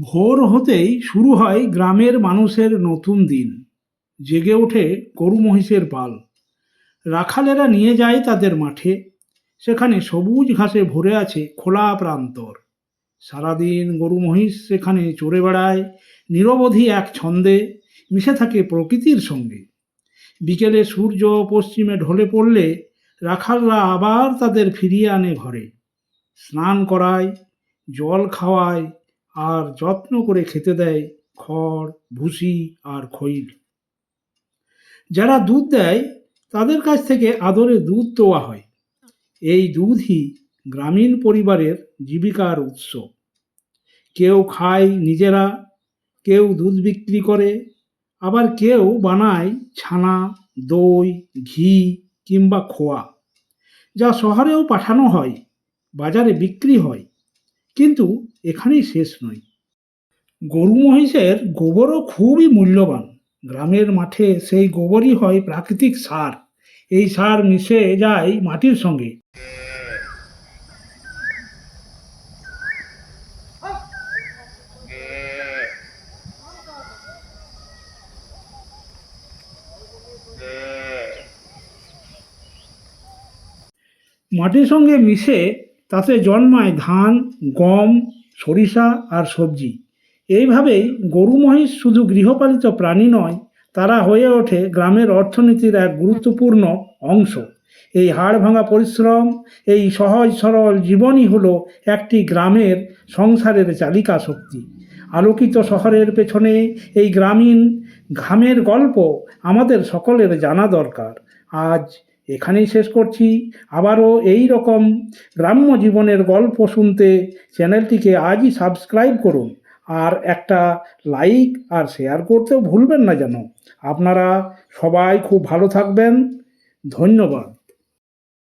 ভোর হতেই শুরু হয় গ্রামের মানুষের নতুন দিন। জেগে ওঠে গরু মহিষের পাল। রাখালেরা নিয়ে যায় তাদের মাঠে। সেখানে সবুজ ঘাসে ভরে আছে খোলা প্রান্তর। সারাদিন গরু মহিষ সেখানে চড়ে বেড়ায়, নিরবধি এক ছন্দে মিশে থাকে প্রকৃতির সঙ্গে। বিকেলে সূর্য পশ্চিমে ঢলে পড়লে রাখালরা আবার তাদের ফিরিয়ে আনে ঘরে। স্নান করায়, জল খাওয়ায় আর যত্ন করে খেতে দেয় খড়, ভুসি আর খৈল। যারা দুধ দেয়, তাদের কাছ থেকে আদরে দুধ দেওয়া হয়। এই দুধই গ্রামীণ পরিবারের জীবিকার উৎস। কেউ খায় নিজেরা, কেউ দুধ বিক্রি করে, আবার কেউ বানায় ছানা, দই, ঘি কিংবা খোয়া, যা শহরেও পাঠানো হয়, বাজারে বিক্রি হয়। কিন্তু এখানেই শেষ নয়। গরু মহিষের গোবরও খুবই মূল্যবান। গ্রামের মাঠে সেই গোবরই হয় প্রাকৃতিক সার। এই সার মিশে যায় মাটির সঙ্গে। মাটির সঙ্গে মিশে তাতে জন্মায় ধান, গম, সরিষা আর সবজি। এইভাবেই গরু মহিষ শুধু গৃহপালিত প্রাণী নয়, তারা হয়ে ওঠে গ্রামের অর্থনীতির এক গুরুত্বপূর্ণ অংশ। এই হাড় ভাঙা পরিশ্রম, এই সহজ সরল জীবনই হলো একটি গ্রামের সংসারের চালিকা শক্তি। আলোকিত শহরের পেছনে এই গ্রামীণ ঘামের গল্প আমাদের সকলের জানা দরকার। আজ এখানেই শেষ করছি। আবারও এই রকম গ্রাম্য জীবনের গল্প শুনতে চ্যানেলটিকে আজই সাবস্ক্রাইব করুন আর একটা লাইক আর শেয়ার করতেও ভুলবেন না যেন। আপনারা সবাই খুব ভালো থাকবেন। ধন্যবাদ।